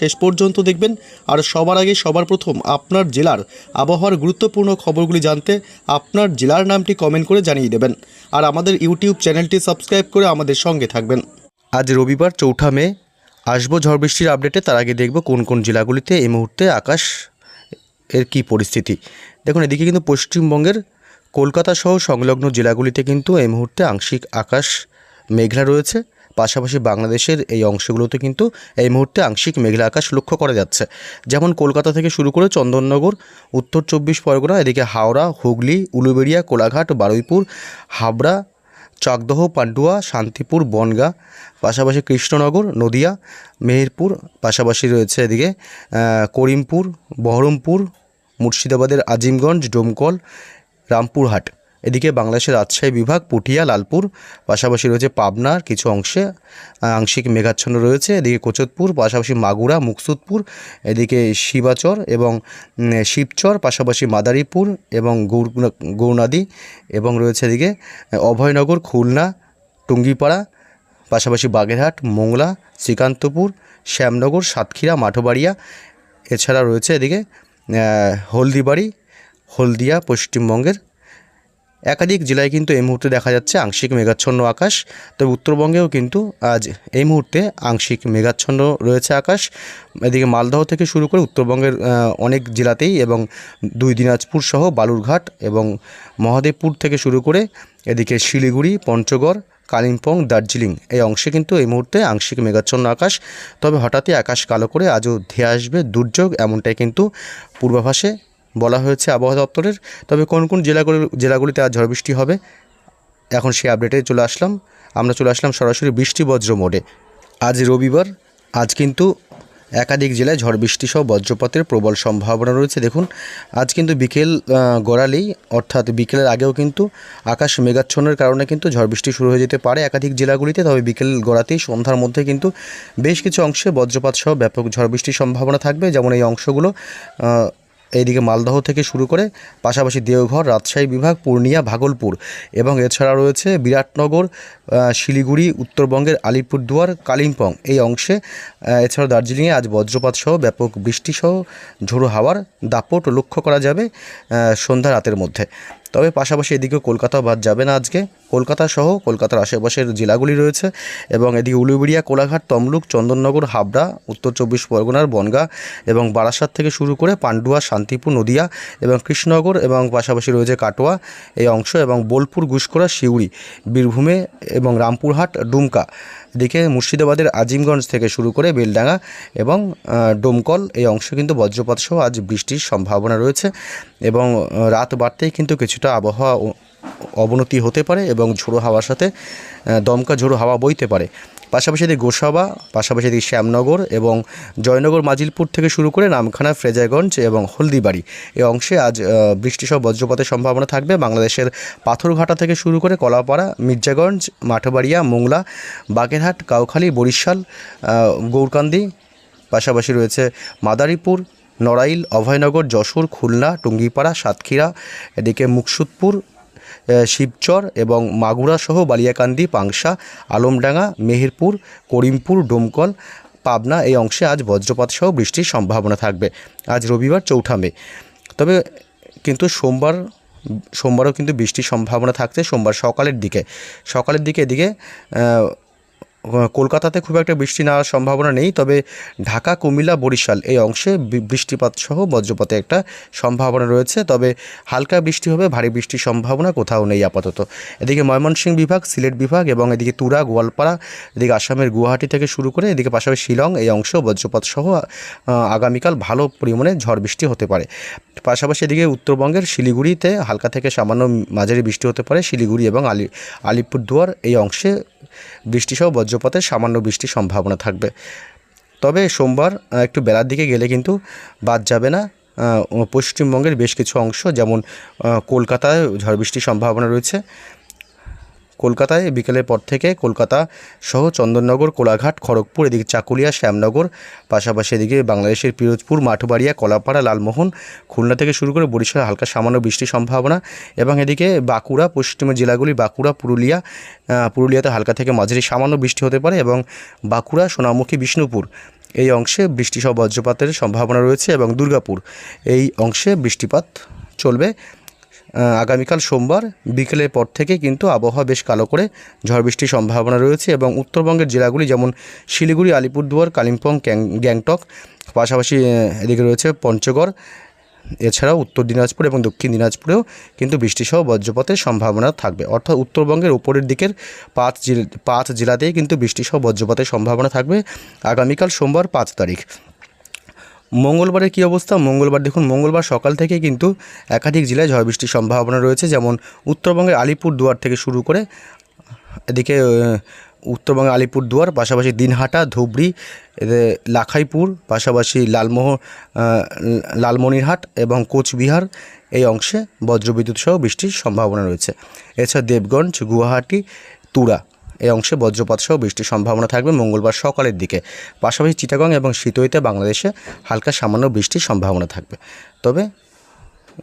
শেষ পর্যন্ত দেখবেন। আর সবার আগে সবার প্রথম আপনার জেলার আবহাওয়ার গুরুত্বপূর্ণ খবরগুলি জানতে আপনার জেলার নামটি কমেন্ট করে জানিয়ে দেবেন। আর আমাদের ইউটিউব চ্যানেলটি সাবস্ক্রাইব করে আমাদের সঙ্গে থাকবেন। আজ রবিবার চৌঠা মে, আসব ঝড় বৃষ্টির আপডেটে তার আগে দেখব কোন কোন জেলাগুলিতে এই মুহূর্তে আকাশ এর কী পরিস্থিতি। দেখুন, এদিকে কিন্তু পশ্চিমবঙ্গের কলকাতা সহ সংলগ্ন জেলাগুলিতে কিন্তু এই মুহূর্তে আংশিক আকাশ মেঘলা রয়েছে। পাশাপাশি বাংলাদেশের এই অংশগুলোতে কিন্তু এই মুহূর্তে আংশিক মেঘলা আকাশ লক্ষ্য করা যাচ্ছে। যেমন কলকাতা থেকে শুরু করে চন্দননগর, উত্তর চব্বিশ পরগনা, এদিকে হাওড়া, হুগলি, উলুবেড়িয়া, কোলাঘাট, বারুইপুর, হাবড়া, চাকদহ, পান্ডুয়া, শান্তিপুর, বনগাঁ, পাশাপাশি কৃষ্ণনগর, নদিয়া, মেহেরপুর, পাশাপাশি রয়েছে এদিকে করিমপুর, বহরমপুর, মুর্শিদাবাদের আজিমগঞ্জ, ডোমকল, রামপুরহাট। এদিকে বাংলাদেশের রাজশাহী বিভাগ, পুঠিয়া, লালপুর, পাশাপাশি রয়েছে পাবনার কিছু অংশে আংশিক মেঘাচ্ছন্ন রয়েছে। এদিকে কোচতপুর, পাশাপাশি মাগুরা, মুকসুদপুর, এদিকে শিবাচর এবং শিবচর, পাশাপাশি মাদারীপুর এবং গৌর গৌরনাদি এবং রয়েছে এদিকে অভয়নগর, খুলনা, টুঙ্গিপাড়া, পাশাপাশি বাগেরহাট, মোংলা, শ্রীকান্তপুর, শ্যামনগর, সাতক্ষীরা, মাঠবাড়িয়া, এছাড়া রয়েছে এদিকে হলদিবাড়ি, হলদিয়া, পশ্চিমবঙ্গের একাধিক জেলায় কিন্তু এই মুহূর্তে দেখা যাচ্ছে আংশিক মেঘাচ্ছন্ন আকাশ, তবে উত্তরবঙ্গেও কিন্তু আজ এই মুহূর্তে আংশিক মেঘাচ্ছন্ন রয়েছে আকাশ। এদিকে মালদহ থেকে শুরু করে উত্তরবঙ্গের অনেক জেলাতেই এবং দুই দিনাজপুর সহ বালুরঘাট এবং মহাদেবপুর থেকে শুরু করে এদিকে শিলিগুড়ি, পঞ্চগড়, কালিম্পং, দার্জিলিং এই অংশে কিন্তু এই মুহূর্তে আংশিক মেঘাচ্ছন্ন আকাশ। তবে হঠাৎই আকাশ কালো করে আজও ধেয়ে আসবে, দুর্যোগ এমনটাই কিন্তু পূর্বাভাসে বলা হয়েছে আবহাওয়া দপ্তরের। তবে কোন কোন জেলাগুলি জেলাগুলিতে আজ ঝড় বৃষ্টি হবে, এখন সেই আপডেটে চলে আসলাম। আমরা চলে আসলাম সরাসরি বৃষ্টি বজ্র মোডে। আজ রবিবার, আজ কিন্তু একাধিক জেলায় ঝড় বৃষ্টি সহ বজ্রপাতের প্রবল সম্ভাবনা রয়েছে। দেখুন, আজ কিন্তু বিকেল গড়ালেই, অর্থাৎ বিকেলের আগেও কিন্তু আকাশ মেঘাচ্ছন্নের কারণে কিন্তু ঝড় বৃষ্টি শুরু হয়ে যেতে পারে একাধিক জেলাগুলিতে। তবে বিকেল গড়াতেই সন্ধ্যার মধ্যে কিন্তু বেশ কিছু অংশে বজ্রপাত সহ ব্যাপক ঝড় বৃষ্টির সম্ভাবনা থাকবে। যেমন এই অংশগুলো এইদিকে মালদহ থেকে শুরু করে পাশাপাশি দেওঘর, রাজশাহী বিভাগ, পূর্ণিয়া, ভাগলপুর এবং এছাড়া রয়েছে বিরাটনগর শিলিগুড়ি, উত্তরবঙ্গের আলিপুরদুয়ার, কালিম্পং। এই অংশে এছাড়া দার্জিলিংয়ে আজ বজ্রপাত সহ ব্যাপক বৃষ্টি সহ ঝোড়ো হাওয়ার দাপট লক্ষ্য করা যাবে সন্ধ্যা রাতের মধ্যে। তবে পাশাপাশি এদিকেও কলকাতাও বাদ যাবে না আজকে। কলকাতা সহ কলকাতার আশেপাশের জেলাগুলি রয়েছে এবং এদিকে উলুবেড়িয়া, কোলাঘাট, তমলুক, চন্দননগর, হাবড়া, উত্তর চব্বিশ পরগনার বনগাঁ এবং বারাসাত থেকে শুরু করে পান্ডুয়া, শান্তিপুর, নদিয়া এবং কৃষ্ণনগর এবং পাশাপাশি রয়েছে কাটোয়া এই অংশ এবং বোলপুর গুসকরা শিউড়ি বীরভূমে এবং রামপুরহাট, ডুমকা। এদিকে মুর্শিদাবাদের আজিমগঞ্জ থেকে শুরু করে বেলডাঙ্গা এবং ডোমকল এই অংশে কিন্তু বজ্রপাত সহ আজ বৃষ্টির সম্ভাবনা রয়েছে এবং রাত বাড়তেই কিন্তু কিছুটা আবহাওয়া অবনতি হতে পারে এবং ঝোড়ো হাওয়ার সাথে দমকা ঝোড়ো হাওয়া বইতে পারে। পাশাপাশি এদিকে গোসাবা, পাশাপাশি এদিকে শ্যামনগর এবং জয়নগর মাজিলপুর থেকে শুরু করে নামখানা ফ্রেজাগঞ্জ এবং হলদিবাড়ি এই অংশে আজ বৃষ্টিসহ বজ্রপাতের সম্ভাবনা থাকবে। বাংলাদেশের পাথরঘাটা থেকে শুরু করে কলাপাড়া, মির্জাগঞ্জ, মাঠবাড়িয়া, মোংলা, বাগেরহাট, কাউখালী, বরিশাল গৌরকান্দি, পাশাপাশি রয়েছে মাদারীপুর, নড়াইল, অভয়নগর, যশোর, খুলনা, টুঙ্গিপাড়া, সাতক্ষীরা, এদিকে মুকসুদপুর শিবচর এবং মাগুরাসহ বালিয়াকান্দি, পাংশা, আলমডাঙ্গা, মেহেরপুর, করিমপুর, ডোমকল, পাবনা এই অংশে আজ বজ্রপাত সহ বৃষ্টির সম্ভাবনা থাকবে। আজ রবিবার চৌঠা মে। তবে কিন্তু সোমবার, সোমবারও কিন্তু বৃষ্টির সম্ভাবনা থাকছে সোমবার সকালের দিকে। সকালের দিকে এদিকে কলকাতাতে খুব একটা বৃষ্টি নেওয়ার সম্ভাবনা নেই, তবে ঢাকা, কুমিল্লা, বরিশাল এই অংশে বৃষ্টিপাত সহ বজ্রপাতে একটা সম্ভাবনা রয়েছে, তবে হালকা বৃষ্টি হবে, ভারী বৃষ্টির সম্ভাবনা কোথাও নেই আপাতত। এদিকে ময়মনসিংহ বিভাগ, সিলেট বিভাগ এবং এদিকে তুরা গোয়ালপাড়া, এদিকে আসামের গুয়াহাটি থেকে শুরু করে এদিকে পাশাপাশি শিলং এই অংশ বজ্রপাত সহ আগামীকাল ভালো পরিমাণে ঝড় বৃষ্টি হতে পারে। পাশাপাশি এদিকে উত্তরবঙ্গের শিলিগুড়িতে হালকা থেকে সামান্য মাঝারি বৃষ্টি হতে পারে, শিলিগুড়ি এবং আলি আলিপুরদুয়ার এই অংশে বৃষ্টিসহ বজ্রপাতের সামান্য বৃষ্টির সম্ভাবনা থাকবে। তবে সোমবার একটু বেলার দিকে গেলে কিন্তু বাদ যাবে না। পশ্চিমবঙ্গের বেশ কিছু অংশ যেমন কলকাতায় ঝড় বৃষ্টির সম্ভাবনা রয়েছে। কলকাতায় বিকেলের পর থেকে কলকাতা সহ চন্দননগর, কোলাঘাট, খড়গপুর, এদিকে চাকুলিয়া, শ্যামনগর, পাশাপাশি এদিকে বাংলাদেশের পিরোজপুর, মাঠবাড়িয়া, কলাপাড়া, লালমোহন, খুলনা থেকে শুরু করে বরিশাল হালকা সামান্য বৃষ্টির সম্ভাবনা এবং এদিকে বাঁকুড়া পশ্চিমের জেলাগুলি বাঁকুড়া, পুরুলিয়া পুরুলিয়াতে হালকা থেকে মাঝারি সামান্য বৃষ্টি হতে পারে এবং বাঁকুড়া, সোনামুখী, বিষ্ণুপুর এই অংশে বৃষ্টি সহ বজ্রপাতের সম্ভাবনা রয়েছে এবং দুর্গাপুর এই অংশে বৃষ্টিপাত চলবে। আগামীকাল সোমবার বিকেলের পর থেকে কিন্তু আবহাওয়া বেশ কালো করে ঝড় বৃষ্টির সম্ভাবনা রয়েছে এবং উত্তরবঙ্গের জেলাগুলি যেমন শিলিগুড়ি, আলিপুরদুয়ার, কালিম্পং গ্যাং- গ্যাংটক, পাশাপাশি এদিকে রয়েছে পঞ্চগড়, এছাড়াও উত্তর দিনাজপুর এবং দক্ষিণ দিনাজপুরেও কিন্তু বৃষ্টিসহ বজ্রপাতের সম্ভাবনা থাকবে। অর্থাৎ উত্তরবঙ্গের উপরের দিকের পাঁচ জেল পাঁচ জেলাতেই কিন্তু বৃষ্টিসহ বজ্রপাতের সম্ভাবনা থাকবে। আগামীকাল সোমবার পাঁচ তারিখ। মঙ্গলবারের কী অবস্থা? মঙ্গলবার দেখুন মঙ্গলবার সকাল থেকে কিন্তু একাধিক জেলায় ঝড় বৃষ্টির সম্ভাবনা রয়েছে। যেমন উত্তরবঙ্গের আলিপুর দুয়ার থেকে শুরু করে এদিকে আহ, উত্তরবঙ্গে আলিপুর দুয়ার পাশাপাশি দিনহাটা ধুবড়ি লাখাইপুর পাশাপাশি লালমোহন আহ, লালমনিরহাট এবং কোচবিহার এই অংশে বজ্রবিদ্যুৎ সহ বৃষ্টির সম্ভাবনা রয়েছে। এছাড়া দেবগঞ্জ গুয়াহাটি তুরা এই অংশে বজ্রপাত সহ বৃষ্টির সম্ভাবনা থাকবে মঙ্গলবার সকালের দিকে। পাশাপাশি চিটাগং এবং শীতইতে বাংলাদেশে হালকা সামান্য বৃষ্টির সম্ভাবনা থাকবে। তবে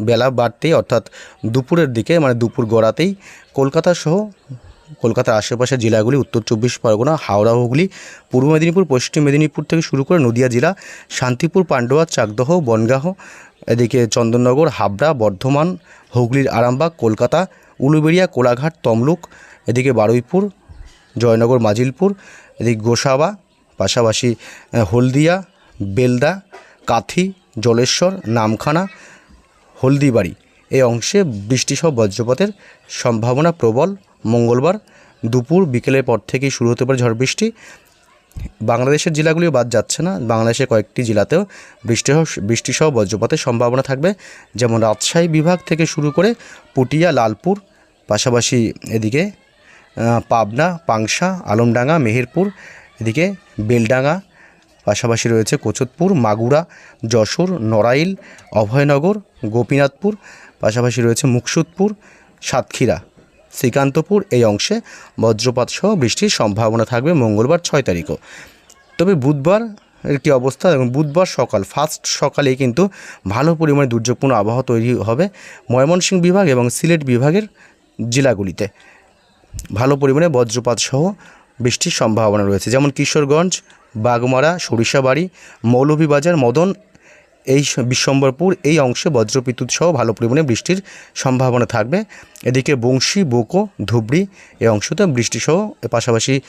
বেলা বাড়তেই অর্থাৎ দুপুরের দিকে মানে দুপুর গড়াতেই কলকাতা সহ কলকাতার আশেপাশের জেলাগুলি, উত্তর চব্বিশ পরগনা, হাওড়া, হুগলি, পূর্ব মেদিনীপুর, পশ্চিম মেদিনীপুর থেকে শুরু করে নদিয়া জেলা, শান্তিপুর, পান্ডুয়া, চাকদহ বনগাহ এদিকে চন্দননগর, হাবড়া, বর্ধমান, হুগলির আরামবাগ, কলকাতা, উলুবেড়িয়া, কোলাঘাট, তমলুক, এদিকে বারুইপুর জয়নগর, মাজিলপুর, এদিকে গোসাবা, পাশাপাশি হলদিয়া, বেলদা, কাথি, জলেশ্বর, নামখানা, হলদিবাড়ি। এই অংশে বৃষ্টিসহ বজ্রপাতের সম্ভাবনা প্রবল। মঙ্গলবার দুপুর বিকেলের পর থেকেই শুরু হতে পারে ঝড় বৃষ্টি। বাংলাদেশের জেলাগুলিও বাদ যাচ্ছে না। বাংলাদেশের কয়েকটি জেলাতেও বৃষ্টি বৃষ্টিসহ বজ্রপাতের সম্ভাবনা থাকবে। যেমন রাজশাহী বিভাগ থেকে শুরু করে পুটিয়া, লালপুর, পাশাপাশি এদিকে পাবনা, পাংশা, আলমডাঙ্গা, মেহেরপুর, এদিকে বেলডাঙ্গা, পাশাপাশি রয়েছে কোচতপুর, মাগুরা, যশোর, নড়াইল, অভয়নগর, গোপীনাথপুর, পাশাপাশি রয়েছে মুকসুদপুর, সাতক্ষীরা, শ্রীকান্তপুর এই অংশে বজ্রপাত সহ বৃষ্টির সম্ভাবনা থাকবে মঙ্গলবার ছয় তারিখও। তবে বুধবার কী অবস্থা, এবং বুধবার সকাল, ফার্স্ট সকালেই কিন্তু ভালো পরিমাণে দুর্যোগপূর্ণ আবহাওয়া তৈরি হবে ময়মনসিংহ বিভাগ এবং সিলেট বিভাগের জেলাগুলিতে। ভালো পরিমাণে বজ্রপাত সহ বৃষ্টির সম্ভাবনা রয়েছে। যেমন কিশোরগঞ্জ, বাগমারা, সরিষাবাড়ি, মৌলভীবাজার, মদন, এই বিশ্বম্বরপুর, এই অংশে বজ্রবিদ্যুৎ সহ ভালো পরিমাণে বৃষ্টির সম্ভাবনা থাকবে। এদিকে বংশী, বোকো, ধুবড়ি এই অংশতে বৃষ্টিসহ পাশাপাশি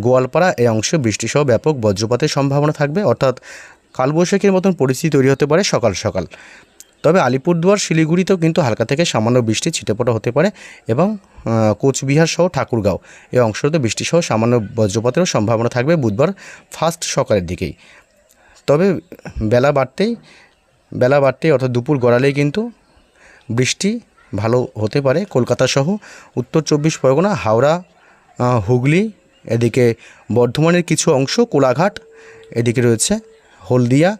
গোয়ালপাড়া এই অংশে বৃষ্টিসহ ব্যাপক বজ্রপাতের সম্ভাবনা থাকবে। অর্থাৎ কালবৈশাখীর মতন পরিস্থিতি তৈরি হতে পারে সকাল সকাল। তবে আলিপুরদুয়ার, শিলিগুড়িতেও কিন্তু হালকা থেকে সামান্য বৃষ্টি ছিটেপটা হতে পারে এবং কোচবিহার সহ ঠাকুরগাঁও। এই অংশতে বৃষ্টি সহ সামান্য বজ্রপাতেরও সম্ভাবনা থাকবে বুধবার ফার্স্ট সকালের দিকেই। তবে বেলা বাড়তেই বেলা বাড়তেই অর্থাৎ দুপুর গড়ালেই কিন্তু বৃষ্টি ভালো হতে পারে। কলকাতা সহ উত্তর চব্বিশ পরগনা, হাওড়া হুগলি, এদিকে বর্ধমানের কিছু অংশ, কোলাঘাট এদিকে রয়েছে। হলদিয়া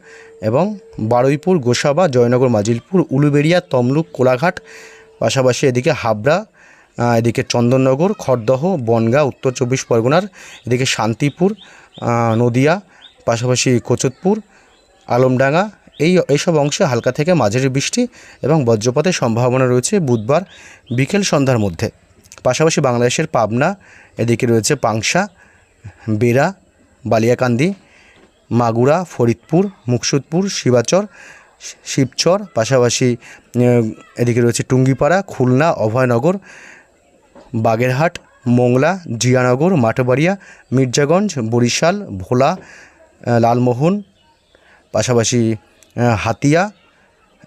এবং বারুইপুর, গোসাবা, জয়নগর, মাজিলপুর, উলুবেড়িয়া, তমলুক, কোলাঘাট, পাশাপাশি এদিকে হাবড়া এদিকে চন্দননগর, খড়দহ, বনগাঁ, উত্তর চব্বিশ পরগনার, এদিকে শান্তিপুর নদিয়া, পাশাপাশি কোচতপুর, আলমডাঙ্গা, এই, এইসব অংশে হালকা থেকে মাঝারি বৃষ্টি এবং বজ্রপাতের সম্ভাবনা রয়েছে বুধবার বিকেল সন্ধ্যার মধ্যে। পাশাপাশি বাংলাদেশের পাবনা, এদিকে রয়েছে পাংশা, বেড়া, বালিয়াকান্দি মাগুরা, ফরিদপুর, মুকসুদপুর, শিবাচর, শিবচর, পাশাপাশি এদিকে রয়েছে টুঙ্গিপাড়া, খুলনা, অভয়নগর, বাগেরহাট, মোংলা, জিয়ানগর, মাঠবাড়িয়া, মির্জাগঞ্জ, বরিশাল, ভোলা লালমোহন, পাশাপাশি হাতিয়া,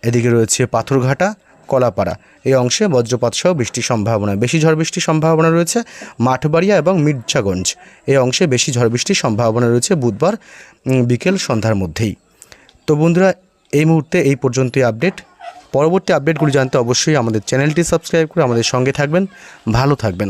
এদিকে রয়েছে পাথরঘাটা কলাপাড়া। এই অংশে বজ্রপাত সহ বৃষ্টির সম্ভাবনা। বেশি ঝড় বৃষ্টির সম্ভাবনা রয়েছে মাঠবাড়িয়া এবং মির্জাগঞ্জ। এই অংশে বেশি ঝড় বৃষ্টির সম্ভাবনা রয়েছে বুধবার বিকেল সন্ধ্যার মধ্যেই। তো বন্ধুরা, এই মুহূর্তে এই পর্যন্তই আপডেট। পরবর্তী আপডেটগুলি জানতে অবশ্যই আমাদের চ্যানেলটি সাবস্ক্রাইব করে আমাদের সঙ্গে থাকবেন। ভালো থাকবেন।